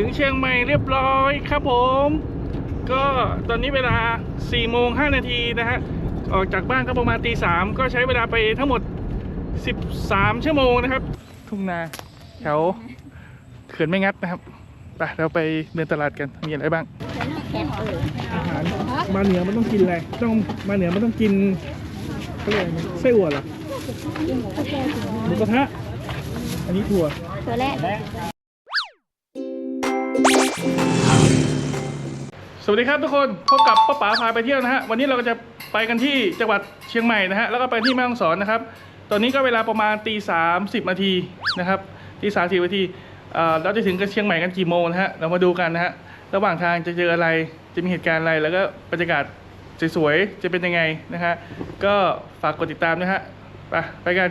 ถึงเชียงใหม่เรียบร้อยครับผม ก็ตอนนี้เวลา4โมง5นาทีนะฮะออกจากบ้านก็ประมาณตีสามก็ใช้เวลาไปทั้งหมด 13 ชั่วโมงนะครับ ทุ่งนาแถวเขื่อนไม่งัดนะครับไปเราไปเดินตลาดกันมีอะไรบ้างแกงเอออาหารมาเหนือมันต้องกินอะไรต้องมาเหนือมันต้องกินเขาเรียกอะไรนะไส้อั่วเหรอกินหมูกระเทียมหมูกระทะอันนี้ถั่ว ตัวแรก สวัสดีครับทุกคนพบกับป้าป๋าพาไปเที่ยวนะฮะวันนี้เราก็จะไปกันที่จังหวัดเชียงใหม่นะฮะแล้วก็ไปที่แม่ฮ่องสอนนะครับ ตอนนี้ก็เวลาประมาณตีสามสิบนาทีนะครับตีสามสิบนาทีเอ่อเราจะถึงกันเชียงใหม่กันกี่โมงนะฮะเรามาดูกันนะฮะระหว่างทางจะเจออะไรจะมีเหตุการณ์อะไร แล้วก็บรรยากาศสวยๆจะเป็นยังไงนะฮะก็ฝากกดติดตามนะฮะไปไปกัน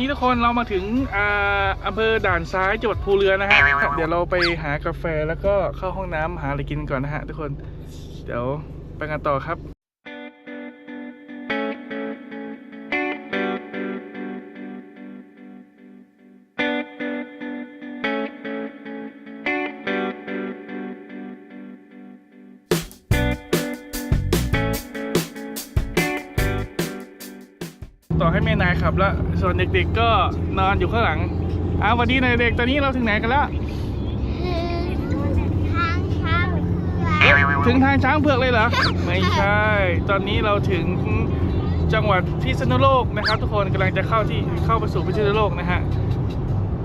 นนี้ทุกคนเรามาถึงอ่าอำเภอด่านซ้ายจังหวัดภูเรือนะฮะ เดี๋ยวเราไปหากาแฟแล้วก็เข้าห้องน้ำหาอะไรกินก่อนนะฮะทุกคน เดี๋ยวไปกันต่อครับ ต่อให้แม่นายขับแล้วส่วนเด็กๆก็นอนอยู่ข้างหลังอ้าวสวันนี้นายเด็กตอนนี้เราถึงไหนกันแล้วทางช้างเผือกถึงทางช้างเผือกเลยเหรอ ไม่ใช่ ตอนนี้เราถึงจังหวัดพิษณุโลกนะครับ ทุกคนกำลังจะเข้าที่เข้าไปสู่พิษณุโลกนะฮะ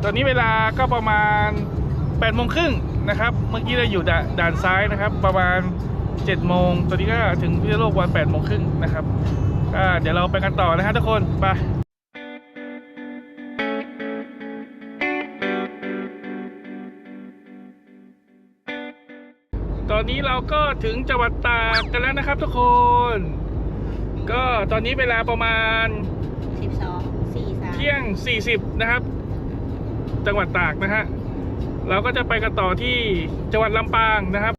ตอนนี้เวลาก็ประมาณ8โมงครึ่งนะครับ เมื่อกี้เราอยู่ด่าด่านซ้ายนะครับ ประมาณ7โมง ตอนนี้ก็ถึงพิษณุโลกวัน8โมงครึ่งนะครับก็ เดี๋ยวเราไปกันต่อนะฮะทุกคนไปตอนนี้เราก็ถึงจังหวัดตากกันแล้วนะครับทุกคน ก็ตอนนี้เวลาประมาณสิบสองสี่สามเที่ยง 40 นะครับ จังหวัดตากนะฮะ เราก็จะไปกันต่อที่จังหวัดลำปางนะครับ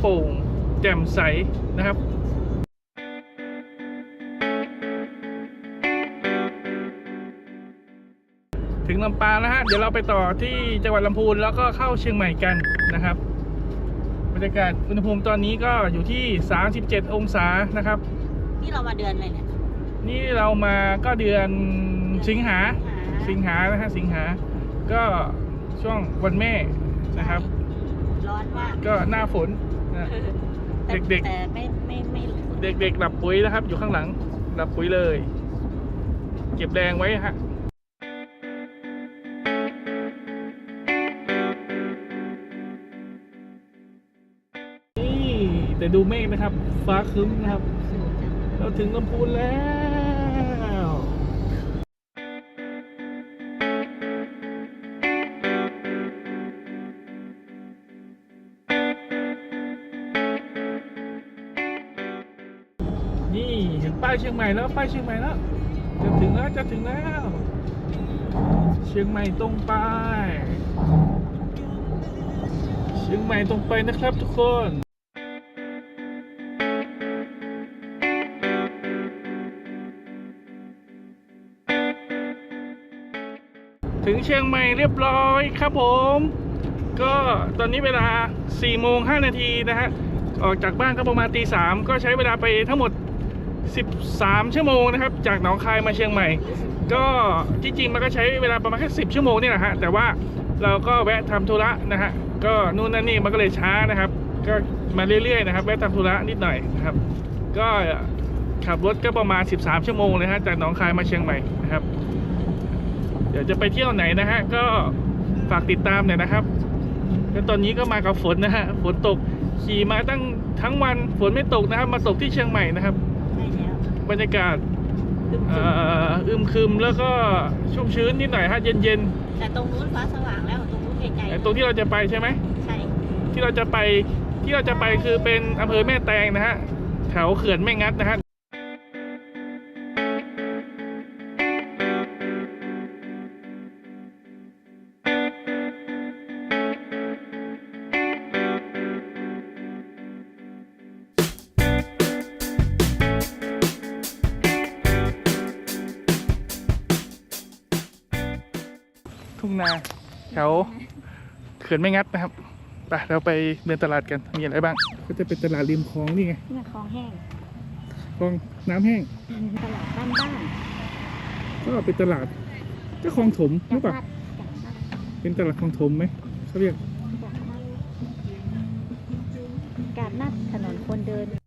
โปร่งแจ่มใสนะครับถึงลำปางแล้วฮะ เดี๋ยวเราไปต่อที่จังหวัดลำพูนแล้วก็เข้าเชียงใหม่กันนะครับ บรรยากาศอุณหภูมิตอนนี้ก็อยู่ที่ 37 องศานะครับนี่เรามาเดือนอะไรเนี่ย นี่เรามาก็เดือนสิงหา สิงหานะฮะ สิงหา ก็ช่วงวันแม่นะครับ ร้อนมาก ก็หน้าฝน นะแต่เด็กๆแต่ไม่ไม่ไม่เด็กๆหลับปุ๋ยนะครับ อยู่ข้างหลังหลับปุ๋ยเลย เก็บแรงไว้ฮะนี่แต่ดูเมฆนะครับ ฟ้าครึ้มนะครับ เราถึงลำพูนแล้ว ป้ายเชียงใหม่แล้วป้ายเชียงใหม่แล้ว จะถึงแล้วจะถึงแล้ว เชียงใหม่ตรงไป เชียงใหม่ตรงไปนะครับทุกคนถึงเชียงใหม่เรียบร้อยครับผม ก็ตอนนี้เวลา4โมง5นาทีนะฮะ ออกจากบ้านก็ประมาณตีสามก็ใช้เวลาไปทั้งหมด 13 ชั่วโมงนะครับ จากหนองคายมาเชียงใหม่ ก็จริงมันก็ใช้เวลาประมาณแค่สิบชั่วโมงนี่แหละฮะแต่ว่าเราก็แวะทำธุระนะฮะก็นู่นนั่นนี่มันก็เลยช้านะครับ ก็มาเรื่อยๆนะครับ แวะทำธุระนิดหน่อยนะครับ ก็ขับรถก็ประมาณ 13 ชั่วโมงเลยฮะจากหนองคายมาเชียงใหม่นะครับ เดี๋ยวจะไปเที่ยวไหนนะฮะก็ฝากติดตามหน่อยนะครับแล้วตอนนี้ก็มากับฝนนะฮะฝนตกขี่มาตั้งทั้งวันฝนไม่ตกนะครับ มาตกที่เชียงใหม่นะครับ บรรยากาศคึมเอ่ออึมครึมแล้วก็ชุ่มชื้นนิดหน่อยฮะเย็นๆแต่ตรงนู้นฟ้าสว่างแล้วตรงนู้นไกลๆๆไอ้ตรงที่เราจะไปใช่ไหมใช่ที่เราจะไปที่เราจะไปคือเป็นอำเภอแม่แตงนะฮะแถวเขื่อนแม่งัดนะฮะ ทุ่งนาแถวเขื่อนแม่งัดนะครับไปเราไปเดินตลาดกันมีอะไรบ้าง ก็จะเป็นตลาดริมคลองนี่ไงเนี่ยคลองแห้งคลองน้ำแห้งตลาดบ้านบ้านก็เป็นตลาดก็คลองถมหรือเปล่าจากบ้านเป็นตลาดคลองถมไหมเขาเรียกกาดนัดถนนคนเดิน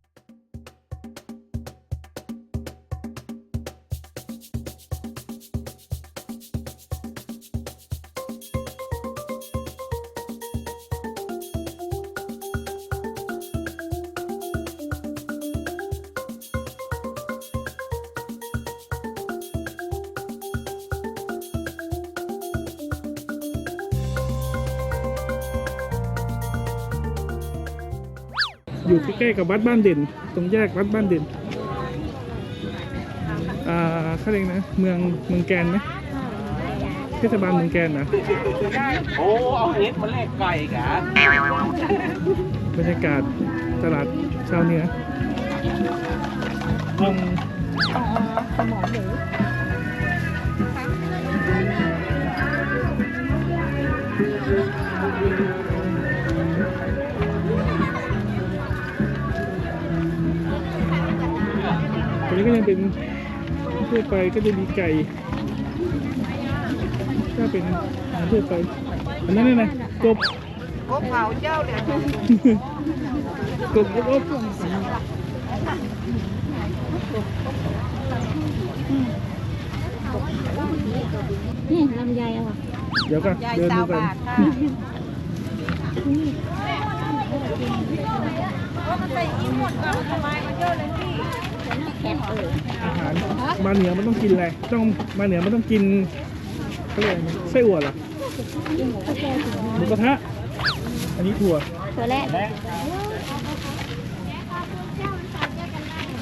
อยู่ใกล้ๆกับวัดบ้านเด่น ตรงแยกวัดบ้านเด่น อ่าเขาเรียกนะ เมืองเมืองแกนไหมเทศบาลเมืองแกนนะโอ้เอาเห็ดมาแลกไก่กันบรรยากาศตลาดชาวเหนือวงอ๋อสมองหมูต ก็ยังเป็นทั่วไปก็จะมีไก่ก็เป็นอาหารทั่วไปอันนั้นน่ะนะกบกบเผาเจ้าเนี่ยกบอบอบนี่ลำไยเอาอะเดี๋ยวกันเดินดูกันแคทเออ อาหารมาเหนือมันต้องกินอะไรต้องมาเหนือมันต้องกินเขาเรียกอะไรนะไส้อั่วเหรอหมูกระทะอันนี้ถั่ว ตัวแรก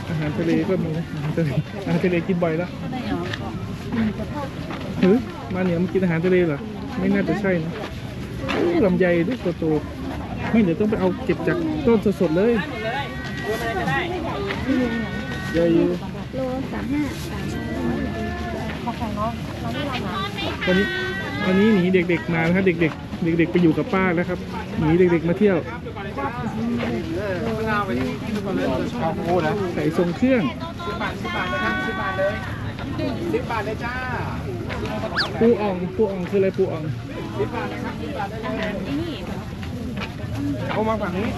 อาหารทะเลก็มีนะอาหารทะเลอาหารทะเลกินบ่อยแล้วเฮ้ยมาเหนือมันกินอาหารทะเลเหรอไม่น่าจะใช่นะโอ้ลำไยลูกโตๆไม่เดี๋ยวต้องไปเอาเก็บจากต้นสดๆเลยใหญ่อยู่โลสามห้าสามตอนนี้ตอนนี้หนีเด็กๆมานะครับเด็กๆ เด็ก ๆ ไปอยู่กับป้าแล้วครับหนีเด็กๆมาเที่ยวข้าวโพดนะใส่ทรงเครื่องสิบบาทสิบบาทเลยครับสิบบาทเลยสิบบาทเลยจ้าปูอ่องปูอ่องคืออะไรปูอ่องสิบบาทนะครับสิบบาทได้เลยเอามาฝั่งนี้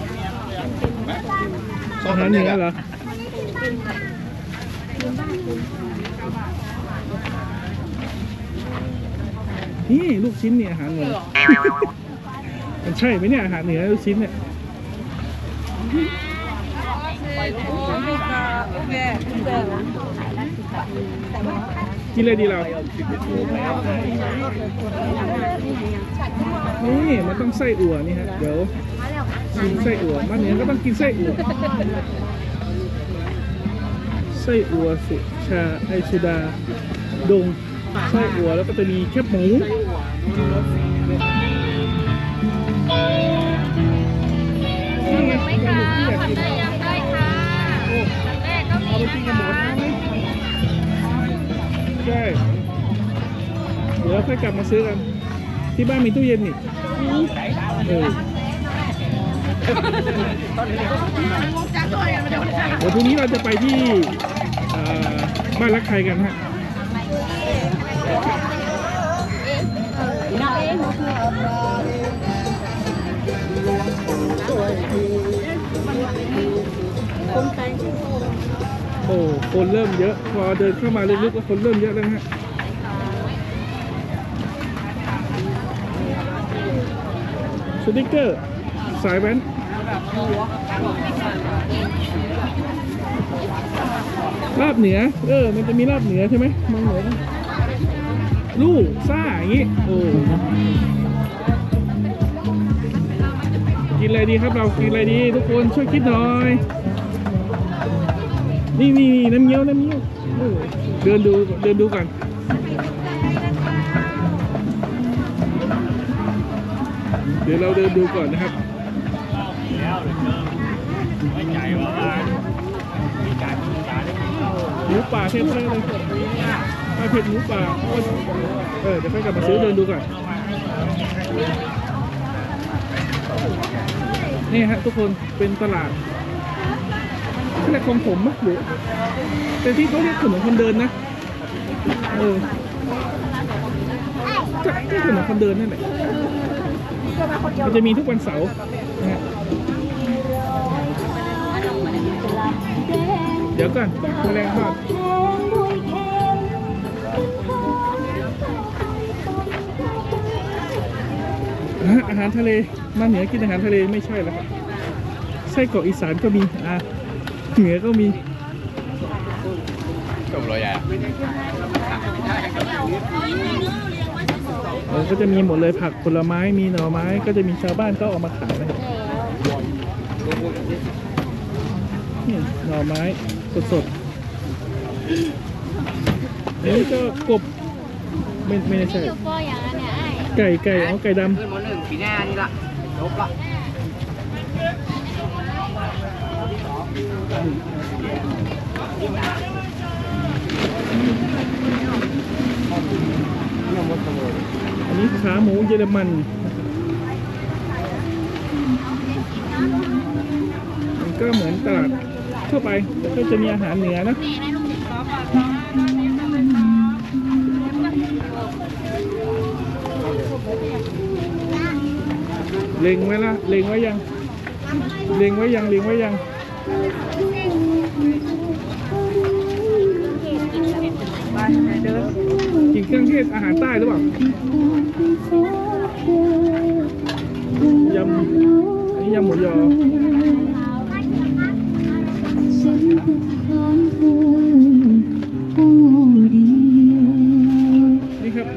อาหารเหนือเหรอ นี่ลูกชิ้นเนี่ยอาหารเหนือมันใช่ไหมเนี่ยอาหารเหนือลูกชิ้นเนี่ยกินเลยดีเรา นี่มันต้องไส้อั่วนี่ฮะ เดี๋ยวกินไส้อั่วมาเหนือก็ต้องกินไส้อั่ว ไส้อั่วสุชาไอสุดา ดงไส้อั่วแล้วก็จะมีแคบหมูนี่ไงที่อยากกินได้ค่ะโอ้แรกก็เอาไปกินกันหมดใช่เดี๋ยวเราค่อยกลับมาซื้อกัน ที่บ้านมีตู้เย็นนี่เออ เดี๋ยวพรุ่งนี้เราจะไปที่เอ่อบ้านรักใครกันฮะ โอ้คนเริ่มเยอะ พอเดินเข้ามาลึกๆก็คนเริ่มเยอะแล้วนะฮะ สติกเกอร์ สายแว้น ลาบเหนือ เออ มันจะมีลาบเหนือใช่ไหมมองเหนือลู่ซ่าอย่างงี้ โอ้ กินอะไรดีครับเรา กินอะไรดี ทุกคนช่วยคิดหน่อย นี่นี่น,น้ำเงี้ยวน้ำเงี้ยวเดินดูเดินดูก่อนเดี๋ยวเราเดินดูก่อนนะครับ แล้วเหมูป่าเทศเลยเลยมาเผ็ดหมูป่าเออเดี๋ยวค่อยกลับมาซื้อเดินดูก่อน นี่ฮะทุกคนเป็นตลาดเรียกของผมมั้ยหรือแต่ที่เขาเรียกถนนคนเดินนะเออจะก็ถนนคนเดินนั่นแหละมันจะมีทุกวันเสาร์นะฮะ ดี๋ยวก่อนแมลงทอดอะอาหารทะเลมาเหนือกินอาหารทะเลไม่ใช่แล้วครับไส้กรอกอีสานก็มีอะเหนือก็มีจบเลยอะเออก็จะมีหมดเลยผักผลไม้มีหน่อไม้ก็จะมีชาวบ้านก็เออกมาขายนะครับนี่หน่อไม้ สดๆอันนี้ก็กบไม่ไม่ใช่อยู่ปออย่างนั้นเนี่ยไอ้ไก่ไก่เอาไก่ดขึ้นมหนึ่งปีหน้านี่ละจบละำอันนี้ขาหมูเยอรมันมันก็เหมือนตลาด ทั่วไปก็จะมีอาหารเหนือนะเล็งไว้ละเล็งไว้ยังเล็งไว้ยังเล็งไว้ยังกินเครื่องเทศอาหารใต้หรือเปล่ายำอันนี้ยำหมูยอ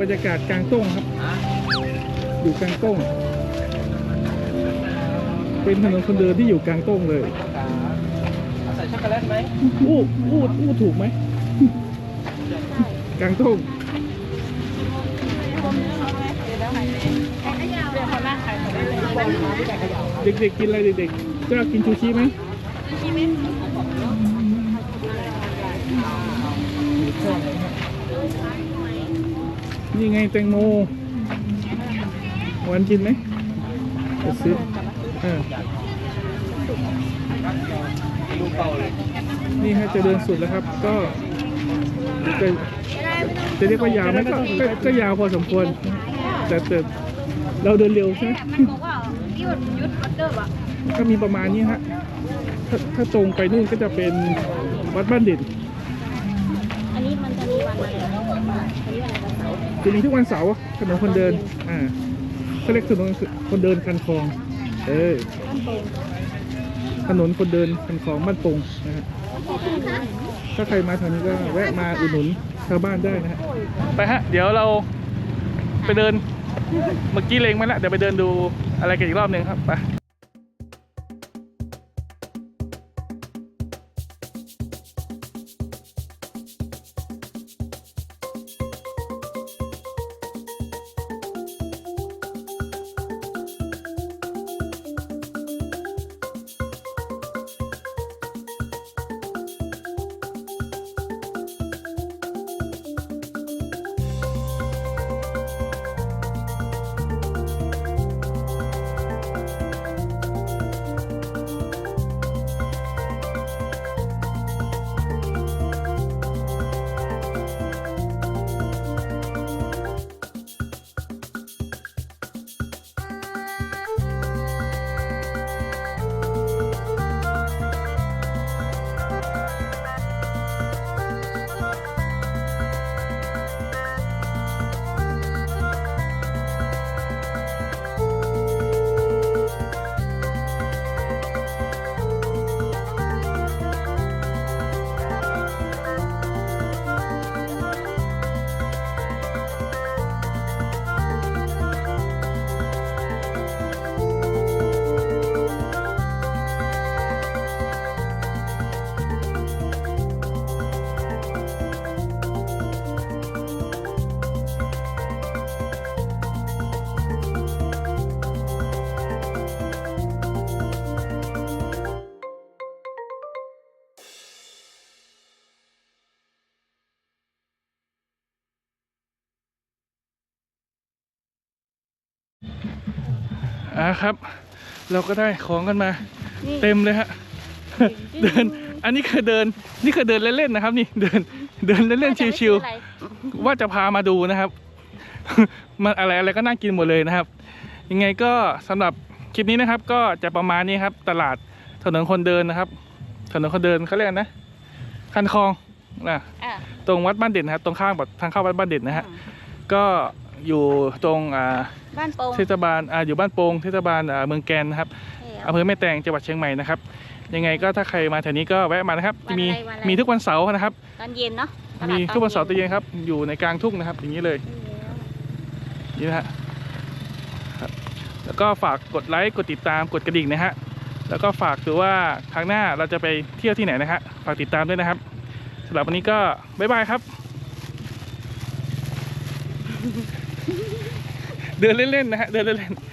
บบรรยากาศกลางต้งครับ อยู่กลางต้งเป็นถนนคนเดินที่อยู่กลางต้งเลยใส่ช็อกโกแลตไหมอู้อู้อู้ถูกไหมกลางต้งเด็กๆกินอะไรเด็กๆจะกินชูชีไหม นี่ไงแตงโมหวันกินไหมจะซื้อเออนี่ฮะจะเดินสุดแล้วครับ ก็จะจะเรียกว่ายาวไหมก็ก็ก็ยาวพอสมควร แต่แต่เราเดินเร็วใช่ไหมบอกว่าที่ว่ายุดออเดอร์อะก็มีประมาณนี้ฮะถ้าถ้าตรงไปนู่นก็จะเป็นวัดบ้านเด่น อันนี้มันจะมีวันอะไรนะอันนี้วันอะไรวันเสาร์จะมีทุกวันเสาร์ถนนคนเดิน อ่าเขาเรียกถนนคนเดินคันคลอง เออถนนคนเดินคันคลองบ้านปงนะฮะ ถ้าใครมาทางนี้ก็แวะมาอุดหนุนชาวบ้านได้นะฮะ ไปฮะ เดี๋ยวเราไปเดิน เมื่อกี้เลงมาแล้ว เดี๋ยวไปเดินดูอะไรกันอีกรอบหนึ่งครับ ไป อ่าครับ เราก็ได้ของกันมา นี่เต็มเลยฮะ เดิน อันนี้คือเดิน นี่คือเดินเล่นๆนะครับ นี่ เดิน เดินเล่นๆชิวอะไรๆว่าจะพามาดูนะครับ มันอะไรอะไรก็น่ากินหมดเลยนะครับ ยังไงก็สำหรับคลิปนี้นะครับ ก็จะประมาณนี้ครับ ตลาดถนนคนเดินนะครับ ถนนคนเดินเขาเรียกอะไรนะ คันคลองนะอะตรงวัดบ้านเด่นนะครับ ตรงข้างแบบทางเข้าวัดบ้านเด่นนะฮะ ก็อยู่ตรงอ่า บ้านโป่งเทศบาลอ่าอยู่บ้านโป่งเทศบาลอ่าเมืองแกนนะครับใช่แล้วอำเภอแม่แตงจังหวัดเชียงใหม่นะครับ ยังไงก็ถ้าใครมาแถวนี้ก็แวะมานะครับวันอะไรมีวันอะไรมีทุกวันเสาร์นะครับตอนเย็นเนาะตลาดมีตอทุกวันเสาร์ตอนเย็นครับอยู่ในกลางทุ่งนะครับ อย่างนี้เลยนี่นะฮะครับแล้วก็ฝากกดไลค์กดติดตามกดกระดิ่งนะฮะแล้วก็ฝากดูว่าครั้งหน้าเราจะไปเที่ยวที่ไหนนะฮะฝากติดตามด้วยนะครับสำหรับวันนี้ก็บ๊ายบายครับ เดินเล่นๆนะฮะเดินเล่นๆ